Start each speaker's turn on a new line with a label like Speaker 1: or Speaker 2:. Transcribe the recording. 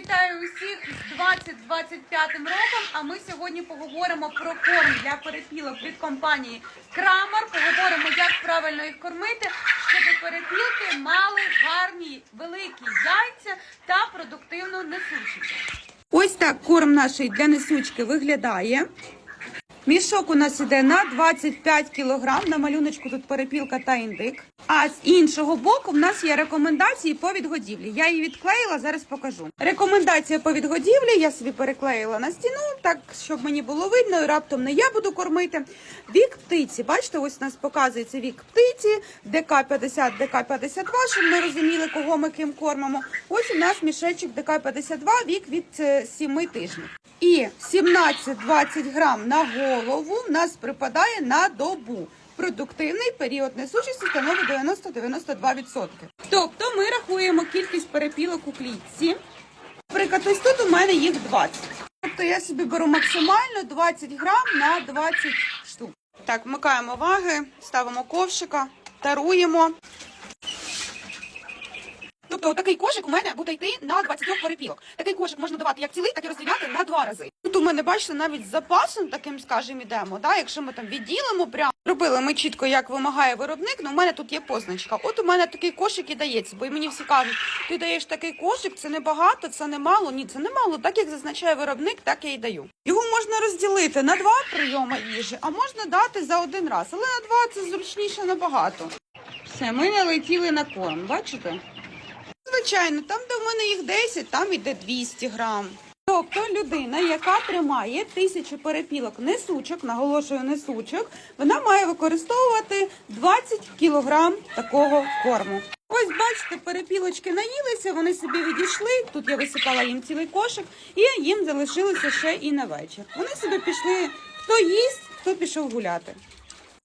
Speaker 1: Вітаю усіх з 2025 роком. А ми сьогодні поговоримо про корм для перепілок від компанії Крамер. Поговоримо, як правильно їх кормити, щоб перепілки мали гарні великі яйця та продуктивну несучість. Ось так корм наш для несучки виглядає. Мішок у нас іде на 25 кг. На малюночку тут перепілка та індик. А з іншого боку в нас є рекомендації по відгодівлі. Я її відклеїла, зараз покажу. Рекомендація по відгодівлі я собі переклеїла на стіну, так щоб мені було видно, і раптом не я буду кормити. Вік птиці. Бачите, ось у нас показується вік птиці, ДК 50, ДК 52, щоб ми розуміли, кого ми ким кормимо. Ось у нас мішечок ДК 52, вік від е, 7 тижнів. І 17-20 грам на голову в нас припадає на добу. Продуктивний період несучості становить 90-92%. Тобто ми рахуємо кількість перепілок у клітці. Наприклад, ось тут у мене їх 20. Тобто я собі беру максимально 20 грам на 20 штук. Так, вмикаємо ваги, ставимо ковшика, таруємо. Тобто такий кошик у мене буде йти на 20 перепілок. Такий кошик можна давати як цілий, так і розділяти на два рази. Тут у мене, бачите, навіть з запасом таким, скажімо, ідемо. Да? Якщо ми там відділимо, прямо робили ми чітко, як вимагає виробник. Ну, у мене тут є позначка. От у мене такий кошик і дається, бо мені всі кажуть, ти даєш такий кошик, це не багато, це не мало. Ні, це не мало. Так як зазначає виробник, так я і даю. Його можна розділити на два прийоми їжі, а можна дати за один раз. Але на два це зручніше набагато. Все, ми налетіли на корм, бачите? Звичайно, там, де в мене їх 10, там іде 200 грам. Тобто людина, яка тримає тисячу перепілок несучок, наголошую несучок, вона має використовувати 20 кілограм такого корму. Ось бачите, перепілочки наїлися, вони собі відійшли. Тут я висипала їм цілий кошик, і їм залишилося ще і на вечір. Вони собі пішли, хто їсть, хто пішов гуляти.